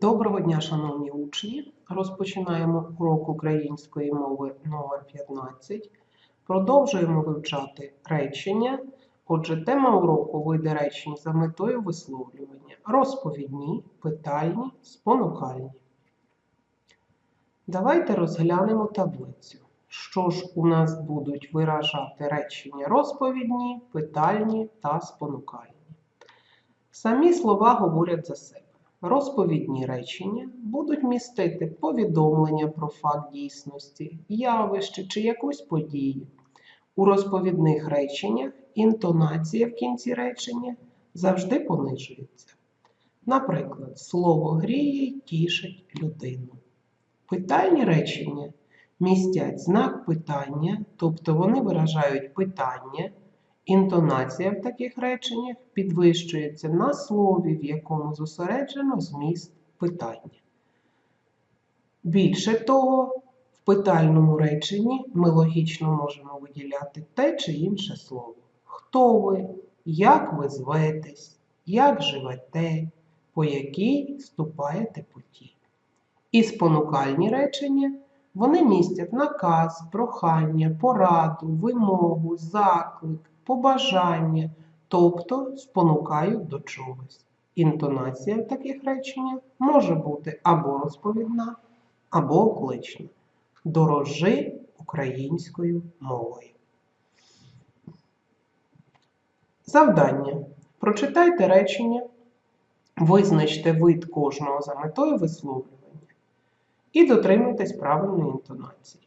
Доброго дня, шановні учні! Розпочинаємо урок української мови номер 15. Продовжуємо вивчати речення. Отже, тема уроку види речень за метою висловлювання. Розповідні, питальні, спонукальні. Давайте розглянемо таблицю. Що ж у нас будуть виражати речення розповідні, питальні та спонукальні. Самі слова говорять за себе. Розповідні речення будуть містити повідомлення про факт дійсності, явище чи якусь подію. У розповідних реченнях інтонація в кінці речення завжди понижується. Наприклад, слово гріє й тішить людину. Питальні речення містять знак питання, тобто вони виражають питання. Інтонація в таких реченнях підвищується на слові, в якому зосереджено зміст питання. Більше того, в питальному реченні ми логічно можемо виділяти те чи інше слово. Хто ви, як ви зветесь, як живете, по якій ступаєте путі. І спонукальні речення вони містять наказ, прохання, пораду, вимогу, заклик, побажання, тобто спонукають до чогось. Інтонація в таких реченнях може бути або розповідна, або оклична. Дорожи українською мовою. Завдання. Прочитайте речення, визначте вид кожного за метою висловлювання і дотримуйтесь правильної інтонації.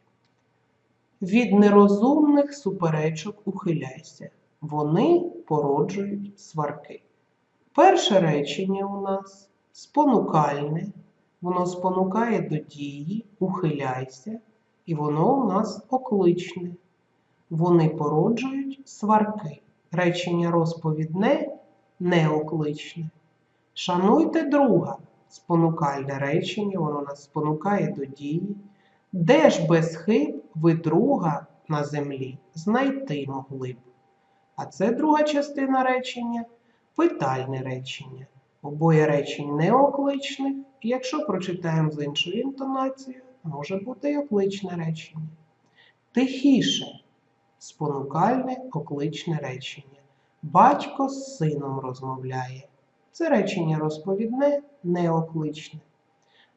Від нерозумних суперечок ухиляйся. Вони породжують сварки. Перше речення у нас спонукальне, воно спонукає до дії, ухиляйся, і воно у нас окличне. Вони породжують сварки. Речення розповідне неокличне. Шануйте друга. Спонукальне речення, воно нас спонукає до дії. Де ж без хиб ви друга на землі знайти могли б? А це друга частина речення питальне речення. Обоє речень неокличних, якщо прочитаємо з іншою інтонацією, може бути й окличне речення. Тихіше спонукальне окличне речення. Батько з сином розмовляє. Це речення розповідне, неокличне.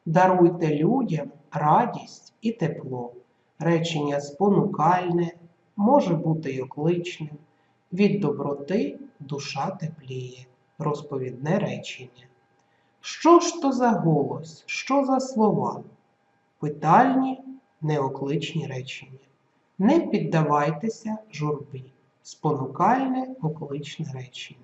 Даруйте людям радість і тепло. Речення спонукальне, може бути й окличним. Від доброти душа тепліє. Розповідне речення. Що ж то за голос? Що за слова? Питальні, неокличні речення. Не піддавайтеся журбі. Спонукальне, окличне речення.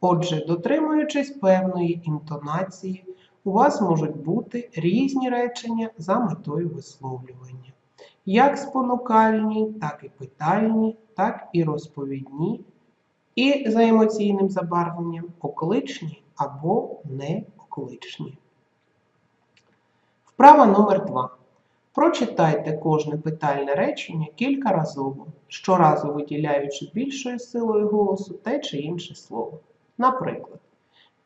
Отже, дотримуючись певної інтонації, у вас можуть бути різні речення за метою висловлювання. Як спонукальні, так і питальні, так і розповідні, і за емоційним забарвленням окличні або неокличні. Вправа номер 2. Прочитайте кожне питальне речення кількаразово, щоразу виділяючи більшою силою голосу те чи інше слово. Наприклад,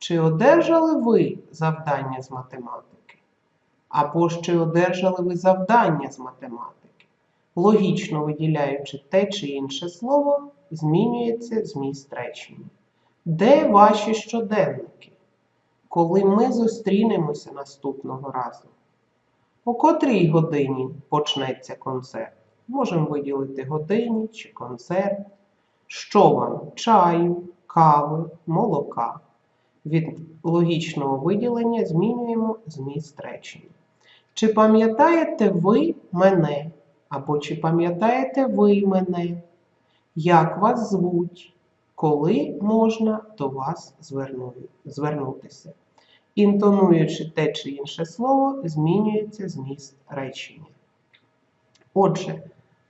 чи одержали ви завдання з математики? Або ж чи одержали ви завдання з математики? Логічно виділяючи те чи інше слово, змінюється зміст речення. Де ваші щоденники? Коли ми зустрінемося наступного разу? О котрій годині почнеться концерт? Можемо виділити годині чи концерт. Що вам? Чаю, кави, молока. Від логічного виділення змінюємо зміст речення. Чи пам'ятаєте ви мене? Або чи пам'ятаєте ви мене? Як вас звуть? Коли можна до вас звернутися? Інтонуючи те чи інше слово, змінюється зміст речення. Отже,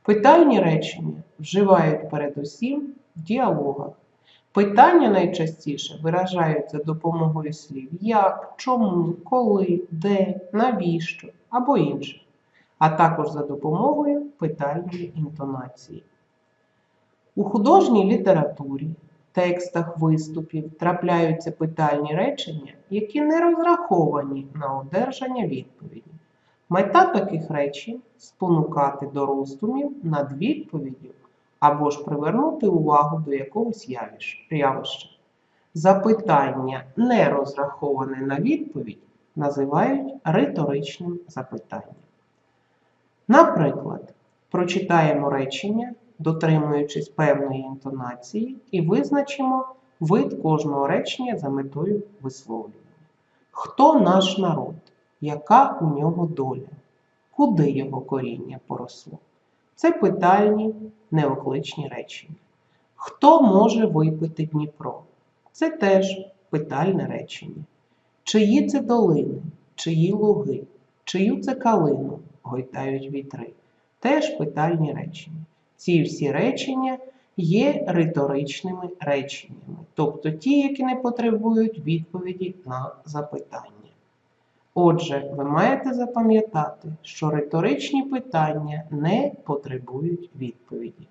питальні речення вживають передусім в діалогах. Питання найчастіше виражають за допомогою слів як, чому, коли, де, навіщо або інше, а також за допомогою питальної інтонації. У художній літературі текстах виступів трапляються питальні речення, які не розраховані на одержання відповіді. Мета таких речень спонукати до роздумів над відповіддю або ж привернути увагу до якогось явища. Запитання, не розраховане на відповідь, називають риторичним запитанням. Наприклад, прочитаємо речення, дотримуючись певної інтонації, і визначимо вид кожного речення за метою висловлювання. Хто наш народ? Яка у нього доля? Куди його коріння поросло? Це питальні неокличні речення. Хто може випити Дніпро? Це теж питальне речення. Чиї це долини, чиї луги, чию це калину гойтають вітри? Теж питальні речення. Ці всі речення є риторичними реченнями, тобто ті, які не потребують відповіді на запитання. Отже, ви маєте запам'ятати, що риторичні питання не потребують відповіді.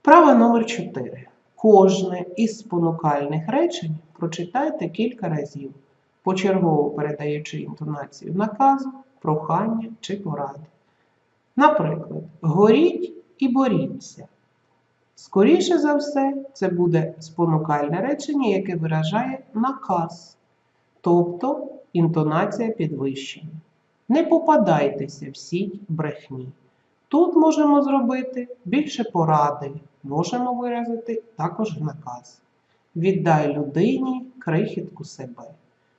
Вправа номер 4. Кожне із спонукальних речень прочитайте кілька разів, почергово передаючи інтонацію наказу, прохання чи поради. Наприклад, горіть і боріться. Скоріше за все, це буде спонукальне речення, яке виражає наказ, тобто інтонація підвищення. Не попадайтеся в сіть брехні. Тут можемо зробити більше поради, можемо виразити також наказ. Віддай людині крихітку себе.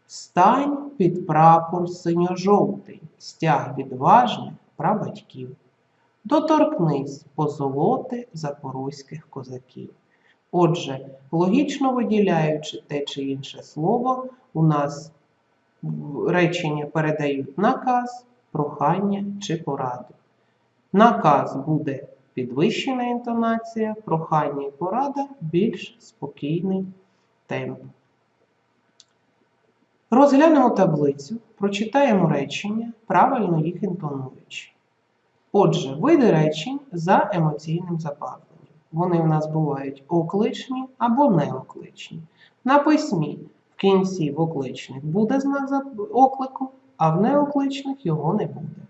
Стань під прапор синьо-жовтий, стяг відважних прабатьків. Доторкнись позолоти запорозьких козаків. Отже, логічно виділяючи те чи інше слово, у нас речення передають наказ, прохання чи пораду. Наказ буде підвищена інтонація, прохання і порада більш спокійний темп. Розглянемо таблицю, прочитаємо речення, правильно їх інтонуючи. Отже, види речень за емоційним забарвленням. Вони в нас бувають окличні або неокличні. На письмі в кінці в окличних буде знак оклику, а в неокличних його не буде.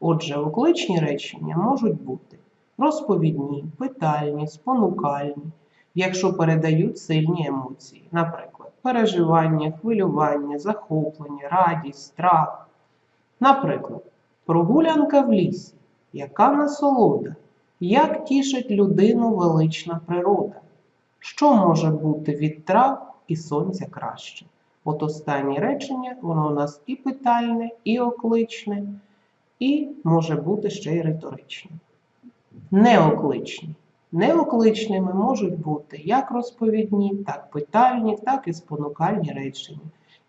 Отже, окличні речення можуть бути розповідні, питальні, спонукальні, якщо передають сильні емоції, наприклад, переживання, хвилювання, захоплення, радість, страх. Наприклад, прогулянка в лісі, яка насолода, як тішить людину велична природа, що може бути від трав і сонця краще. От останнє речення, воно у нас і питальне, і окличне, і може бути ще й риторичне. Неокличні. Неокличними можуть бути як розповідні, так питальні, так і спонукальні речення,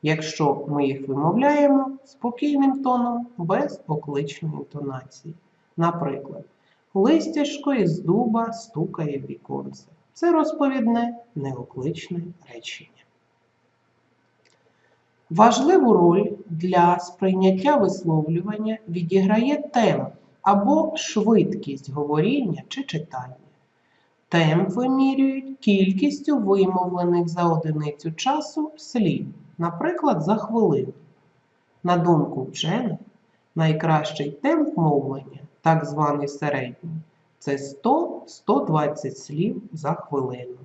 якщо ми їх вимовляємо спокійним тоном, без окличної інтонації. Наприклад, листяшко із дуба стукає віконце. Це розповідне неокличне речення. Важливу роль для сприйняття висловлювання відіграє темп або швидкість говоріння чи читання. Темп вимірюють кількістю вимовлених за одиницю часу слів, наприклад, за хвилину. На думку вчених, найкращий темп мовлення, так званий середній, це 100-120 слів за хвилину.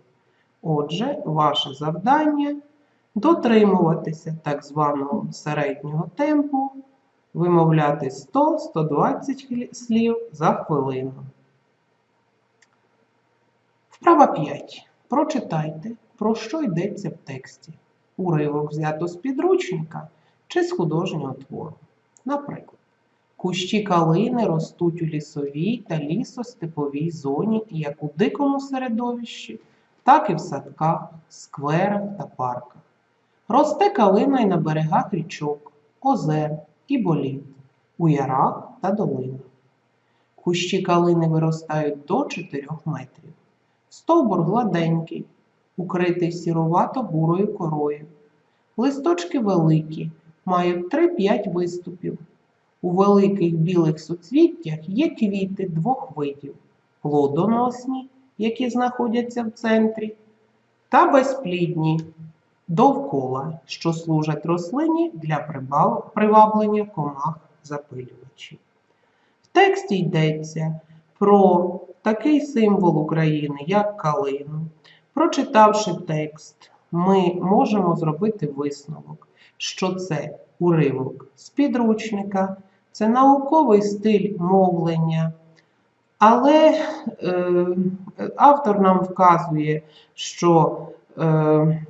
Отже, ваше завдання дотримуватися так званого середнього темпу, вимовляти 100-120 слів за хвилину. Вправа 5. Прочитайте, про що йдеться в тексті. Уривок взято з підручника чи з художнього твору. Наприклад, кущі калини ростуть у лісовій та лісостеповій зоні як у дикому середовищі, так і в садках, скверах та парках. Росте калина й на берегах річок, озер і боліт, у ярах та долинах. Кущі калини виростають до 4 метрів. Стовбур гладенький, укритий сірувато-бурою корою. Листочки великі, мають 3-5 виступів. У великих білих суцвіттях є квіти двох видів плодоносні які знаходяться в центрі, та безплідні довкола, що служать рослині для приваблення комах запилювачів. В тексті йдеться про такий символ України, як калину. Прочитавши текст, ми можемо зробити висновок, що це уривок з підручника, це науковий стиль мовлення. Але е, автор нам вказує, що е,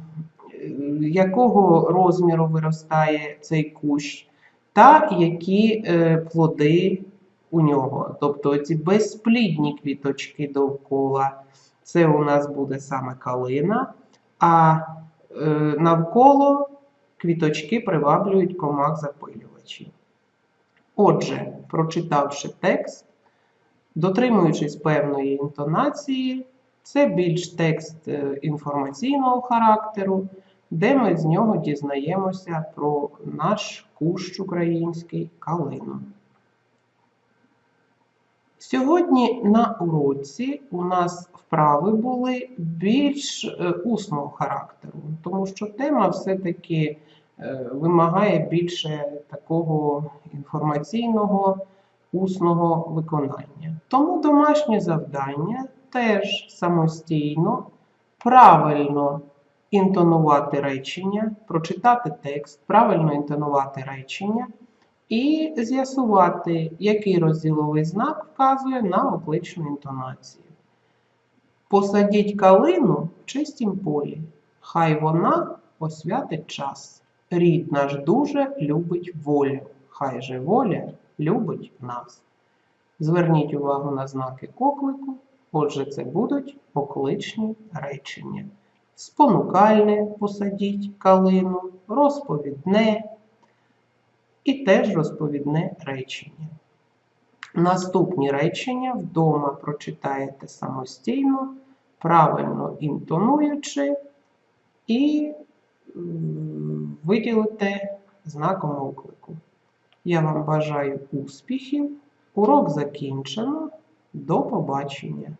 якого розміру виростає цей кущ, та які е, плоди у нього. Тобто ці безплідні квіточки довкола, це у нас буде саме калина, а е, навколо квіточки приваблюють комах запилювачів. Отже, прочитавши текст, дотримуючись певної інтонації, це більш текст е, інформаційного характеру, де ми з нього дізнаємося про наш кущ український калину. Сьогодні на уроці у нас вправи були більш е, усного характеру, тому що тема все-таки вимагає більше такого інформаційного усного виконання. Тому домашнє завдання теж самостійно, правильно інтонувати речення, прочитати текст, правильно інтонувати речення і з'ясувати, який розділовий знак вказує на окличну інтонацію. Посадіть калину в чистім полі, хай вона освятить час. Рід наш дуже любить волю, хай же воля любить нас. Зверніть увагу на знаки оклику, отже, це будуть окличні речення. Спонукальне посадіть калину, розповідне і теж розповідне речення. Наступні речення вдома прочитаєте самостійно, правильно інтонуючи, і м, виділите знаком оклику. Я вам бажаю успіхів. Урок закінчено. До побачення!